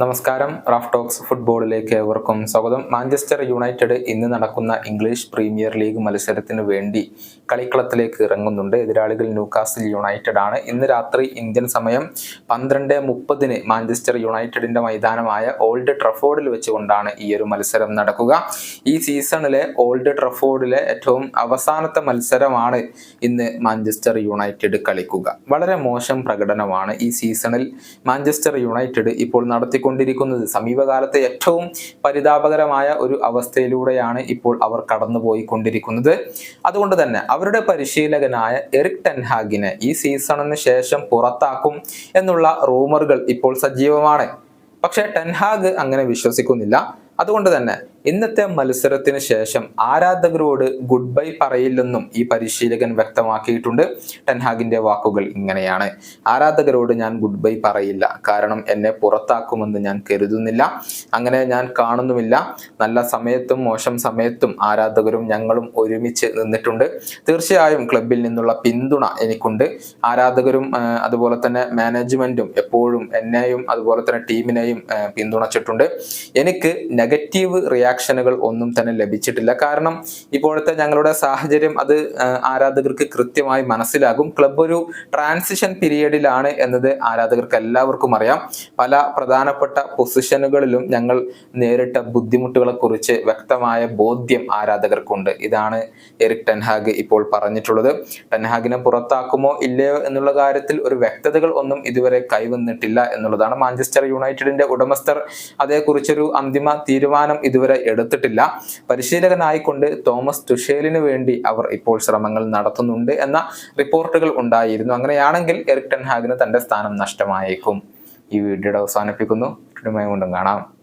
നമസ്കാരം Raf talks ഫുട്ബോളിലേക്ക് ഏവർക്കും സ്വാഗതം. മാഞ്ചസ്റ്റർ യുണൈറ്റഡ് ഇന്ന് നടക്കുന്ന ഇംഗ്ലീഷ് പ്രീമിയർ ലീഗ് മത്സരത്തിന് വേണ്ടി കളിക്കളത്തിലേക്ക് ഇറങ്ങുന്നുണ്ട്. എതിരാളികൾ ന്യൂകാസിൽ യുണൈറ്റഡ് ആണ്. ഇന്ന് രാത്രി ഇന്ത്യൻ സമയം പന്ത്രണ്ട് മുപ്പതിന് മാഞ്ചസ്റ്റർ യുണൈറ്റഡിന്റെ മൈതാനമായ ഓൾഡ് ട്രഫോർഡിൽ വെച്ചുകൊണ്ടാണ് ഈ ഒരു മത്സരം നടക്കുക. ഈ സീസണിലെ ഓൾഡ് ട്രഫോർഡിലെ ഏറ്റവും അവസാനത്തെ മത്സരമാണ് ഇന്ന് മാഞ്ചസ്റ്റർ യുണൈറ്റഡ് കളിക്കുക. വളരെ മോശം പ്രകടനമാണ് ഈ സീസണിൽ മാഞ്ചസ്റ്റർ യുണൈറ്റഡ് ഇപ്പോൾ നടത്തിക്കൊണ്ടിരിക്കുന്നത്. സമീപകാലത്തെ ഏറ്റവും പരിതാപകരമായ ഒരു അവസ്ഥയിലൂടെയാണ് ഇപ്പോൾ അവർ കടന്നുപോയിക്കൊണ്ടിരിക്കുന്നത്. അതുകൊണ്ട് തന്നെ അവരുടെ പരിശീലകനായ എറിക് ടെൻഹാഗിനെ ഈ സീസണിന് ശേഷം പുറത്താക്കും എന്നുള്ള റൂമറുകൾ ഇപ്പോൾ സജീവമാണ്. പക്ഷേ ടെൻഹാഗ് അങ്ങനെ വിശ്വസിക്കുന്നില്ല. അതുകൊണ്ട് തന്നെ ഇന്നത്തെ മത്സരത്തിന് ശേഷം ആരാധകരോട് ഗുഡ് ബൈ പറയില്ലെന്നും ഈ പരിശീലകൻ വ്യക്തമാക്കിയിട്ടുണ്ട്. ടെൻഹാഗിന്റെ വാക്കുകൾ ഇങ്ങനെയാണ്. ആരാധകരോട് ഞാൻ ഗുഡ് ബൈ പറയില്ല. കാരണം എന്നെ പുറത്താക്കുമെന്ന് ഞാൻ കരുതുന്നില്ല. അങ്ങനെ ഞാൻ കാണുന്നുമില്ല. നല്ല സമയത്തും മോശം സമയത്തും ആരാധകരും ഞങ്ങളും ഒരുമിച്ച് നിന്നിട്ടുണ്ട്. തീർച്ചയായും ക്ലബിൽ നിന്നുള്ള പിന്തുണ എനിക്കുണ്ട്. ആരാധകരും അതുപോലെ തന്നെ മാനേജ്മെന്റും എപ്പോഴും എന്നെയും അതുപോലെ തന്നെ ടീമിനെയും പിന്തുണച്ചിട്ടുണ്ട്. എനിക്ക് നെഗറ്റീവ് റിയാക്ഷനുകൾ ഒന്നും തന്നെ ലഭിച്ചിട്ടില്ല. കാരണം ഇപ്പോഴത്തെ ഞങ്ങളുടെ സാഹചര്യം അത് ആരാധകർക്ക് കൃത്യമായി മനസ്സിലാകും. ക്ലബ് ഒരു ട്രാൻസിഷൻ പീരീഡിലാണ് എന്നത് ആരാധകർക്ക് എല്ലാവർക്കും അറിയാം. പല പ്രധാനപ്പെട്ട പൊസിഷനുകളിലും ഞങ്ങൾ നേരിട്ട ബുദ്ധിമുട്ടുകളെ കുറിച്ച് വ്യക്തമായ ബോധ്യം ആരാധകർക്കുണ്ട്. ഇതാണ് എറിക് ടെൻഹാഗ് ഇപ്പോൾ പറഞ്ഞിട്ടുള്ളത്. ടെൻഹാഗിനെ പുറത്താക്കുമോ ഇല്ലയോ എന്നുള്ള കാര്യത്തിൽ ഒരു വ്യക്തതകൾ ഒന്നും ഇതുവരെ കൈവന്നിട്ടില്ല എന്നുള്ളതാണ് മാഞ്ചസ്റ്റർ യുണൈറ്റഡിന്റെ ഉടമസ്ഥർ. അതേക്കുറിച്ചൊരു അന്തിമ തീരുമാനം ഇതുവരെ എടുത്തിട്ടില്ല. പരിശീലകനായിക്കൊണ്ട് തോമസ് തുഷേലിന് വേണ്ടി അവർ ഇപ്പോൾ ശ്രമങ്ങൾ നടത്തുന്നുണ്ട് എന്ന റിപ്പോർട്ടുകൾ ഉണ്ടായിരുന്നു. അങ്ങനെയാണെങ്കിൽ എറിക് ടെൻഹാഗിന് തന്റെ സ്ഥാനം നഷ്ടമായേക്കും. ഈ വീഡിയോയുടെ അവസാനിപ്പിക്കുന്നു. കൊണ്ടും കാണാം.